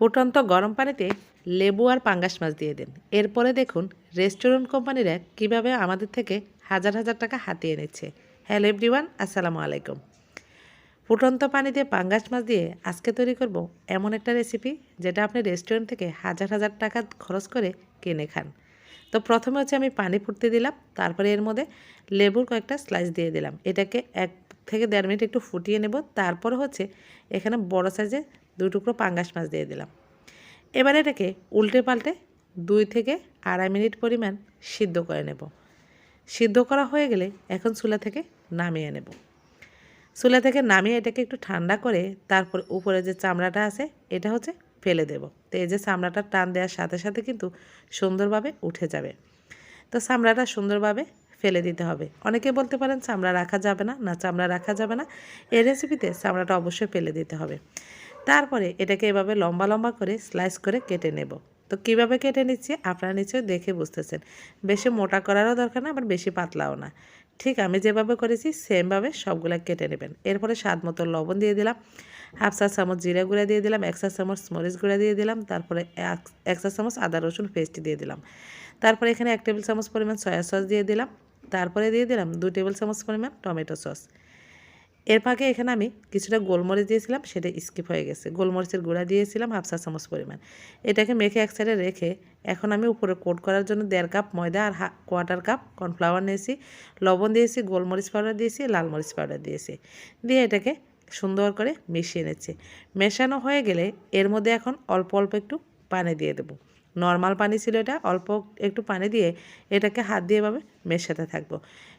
ফুটন্ত গরম পানিতে লেবু আর পাঙ্গাস মাছ দিয়ে দিন। এরপরে দেখুন, রেস্টুরেন্ট কোম্পানিরা কীভাবে আমাদের থেকে হাজার হাজার টাকা হাতিয়ে নিচ্ছে হ্যালো এভরিওয়ান, আসসালামু আলাইকুম। ফুটন্ত পানিতে পাঙ্গাস মাছ দিয়ে আজকে তৈরি করব এমন একটা রেসিপি যেটা আপনি রেস্টুরেন্ট থেকে হাজার হাজার টাকা খরচ করে কিনে খান। তো প্রথমে হচ্ছে আমি পানি ফুটতে দিলাম, তারপরে এর মধ্যে লেবুর কয়েকটা স্লাইস দিয়ে দিলাম। এটাকে এক থেকে দেড় মিনিট একটু ফুটিয়ে নেব, তারপর হচ্ছে এখানে বড় সাইজে দুই টুকরো পাঙ্গাস মাছ দিয়ে দিলাম। এবার এটাকে উল্টে পাল্টে দুই থেকে আড়াই মিনিট পরিমাণ সিদ্ধ করে নেব। সিদ্ধ করা হয়ে গেলে এখন চুলা থেকে নামিয়ে নেব। চুলা থেকে নামিয়ে এটাকে একটু ঠান্ডা করে তারপর উপরে যে চামড়াটা আছে, এটা হচ্ছে ফেলে দেব। তো এই যে চামড়াটা টান দেওয়ার সাথে সাথে কিন্তু সুন্দরভাবে উঠে যাবে। তো চামড়াটা সুন্দরভাবে ফেলে দিতে হবে। অনেকে বলতে পারেন চামড়া রাখা যাবে না না চামড়া রাখা যাবে না। এই রেসিপিতে চামড়াটা অবশ্যই ফেলে দিতে হবে। তারপরে এটাকে এভাবে লম্বা লম্বা করে স্লাইস করে কেটে নেব। তো কীভাবে কেটে নিচ্ছি? আপনারা নিশ্চয়ই দেখে বুঝতেছেন। বেশি মোটা করারও দরকার না, আবার বেশি পাতলাও না। ঠিক আমি যেভাবে করেছি, সেমভাবে সবগুলো কেটে নেবেন। এরপরে স্বাদ মতো লবণ দিয়ে দিলাম। হাফ চা চামচ জিরা গুঁড়া দিয়ে দিলাম, এক চা চামচ মরিচ গুঁড়া দিয়ে দিলাম, তারপরে এক চা চামচ আদা রসুন পেস্ট দিয়ে দিলাম। তারপরে এখানে এক টেবিল চামচ পরিমাণ সয়া সস দিয়ে দিলাম। তারপরে দিয়ে দিলাম দু টেবিল চামচ পরিমাণ টমেটো সস। এর ফাঁকে এখানে আমি কিছুটা গোলমরিচ দিয়েছিলাম, সেটা স্কিপ হয়ে গেছে। গোলমরিচের গুঁড়া দিয়েছিলাম হাফ চা চামচ পরিমাণ। এটাকে মেখে এক সাইডে রেখে এখন আমি উপরে কোট করার জন্য দেড় কাপ ময়দা আর কোয়ার্টার কাপ কর্নফ্লাওয়ার নিয়েছি। লবণ দিয়েছি, গোলমরিচ পাউডার দিয়েছি, লাল মরিচ পাউডার দিয়েছি। দিয়ে এটাকে সুন্দর করে মিশিয়ে নিচ্ছি। মেশানো হয়ে গেলে এর মধ্যে এখন অল্প অল্প একটু পানি দিয়ে দেবো। নর্মাল পানি ছিল এটা, অল্প একটু পানি দিয়ে এটাকে হাত দিয়ে এভাবে মেশাতে থাকব।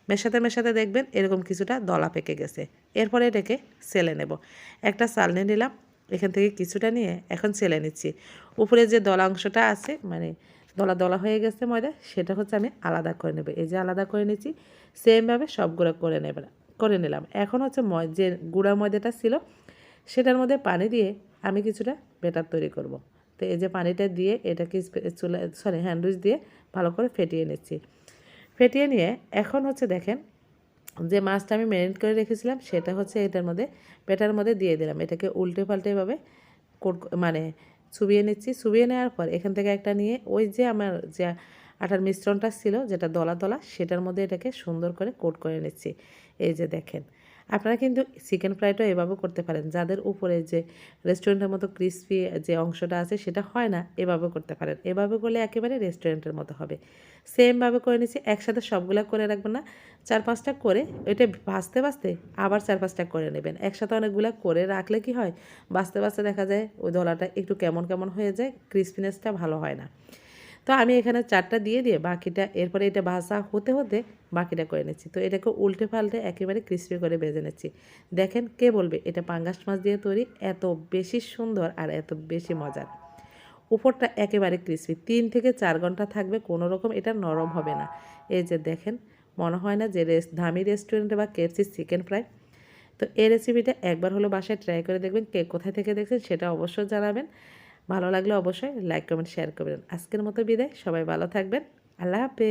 মেশাতে মেশাতে দেখবেন এরকম কিছুটা দলা পেকে গেছে। এরপরে এটাকে সেলে নেব। একটা চালনি নিলাম, এখান থেকে কিছুটা নিয়ে এখন সেলে নিচ্ছি। উপরে যে দলা অংশটা আছে মানে দলা দলা হয়ে গেছে ময়দা, সেটা হচ্ছে আমি আলাদা করে নেব। এই যে আলাদা করে নিচ্ছি, সেমভাবে সবগুলো করে নেবে, করে নিলাম। এখন হচ্ছে যে গুঁড়া ময়দাটা ছিল, সেটার মধ্যে পানি দিয়ে আমি কিছুটা বেটার তৈরি করব। তো এই যে পানিটা দিয়ে এটাকে চুলা সরি হ্যান্ডউইচ দিয়ে ভালো করে ফেটিয়ে নিচ্ছি। ফেটিয়ে নিয়ে এখন হচ্ছে দেখেন যে মাছটা আমি ম্যারিনেট করে রেখেছিলাম, সেটা হচ্ছে এটার মধ্যে, পেটার মধ্যে দিয়ে দিলাম। এটাকে উল্টে পাল্টে এভাবে মানে চুবিয়ে নিচ্ছি। চুবিয়ে নেওয়ার পর এখান থেকে একটা নিয়ে ওই যে আমার যে আটার মিশ্রণটা ছিল, যেটা দলা দলা, সেটার মধ্যে এটাকে সুন্দর করে কোট করে নিচ্ছি। এই যে দেখেন আপনারা কিন্তু চিকেন ফ্রাইটাও এভাবে করতে পারেন। যাদের উপরে যে রেস্টুরেন্টের মতো ক্রিসপি যে অংশটা আছে সেটা হয় না, এভাবে করতে পারেন। এভাবে করলে একেবারে রেস্টুরেন্টের মতো হবে। সেমভাবে করে নিচ্ছি, একসাথে সবগুলো করে রাখবেন না। চার পাঁচটা করে, ওইটা ভাজতে ভাজতে আবার চার পাঁচটা করে নেবেন। একসাথে অনেকগুলো করে রাখলে কি হয়? বাঁচতে বাঁচতে দেখা যায় ওই দলাটা একটু কেমন কেমন হয়ে যায় ক্রিসপিনেসটা ভালো হয় না। তো আমি এখানে চারটা দিয়ে দিয়ে বাকিটা, এরপরে এটা ভাজা হতে হতে বাকিটা করে নিচ্ছি। তো এটাকে উল্টে পাল্টে একেবারে ক্রিস্পি করে ভেজে নিচ্ছি। দেখেন কে বলবে, এটা পাঙ্গাস মাছ দিয়ে তৈরি, এত বেশি সুন্দর আর এত বেশি মজার। উপরটা একেবারে ক্রিস্পি তিন থেকে চার ঘণ্টা থাকবে, কোনো রকম এটা নরম হবে না। এই যে দেখেন, মনে হয় না যে রেস, ধামি রেস্টুরেন্টে বা কেএফসি চিকেন ফ্রাই তো এই রেসিপিটা একবার হলো বাসায় ট্রাই করে দেখবেন, কে কোথায় থেকে দেখছেন সেটা অবশ্যই জানাবেন। ভালো লাগলে অবশ্যই লাইক কমেন্ট শেয়ার করবেন। আজকের মতো বিদায়, সবাই ভালো থাকবেন। আল্লাহ হাফেজ।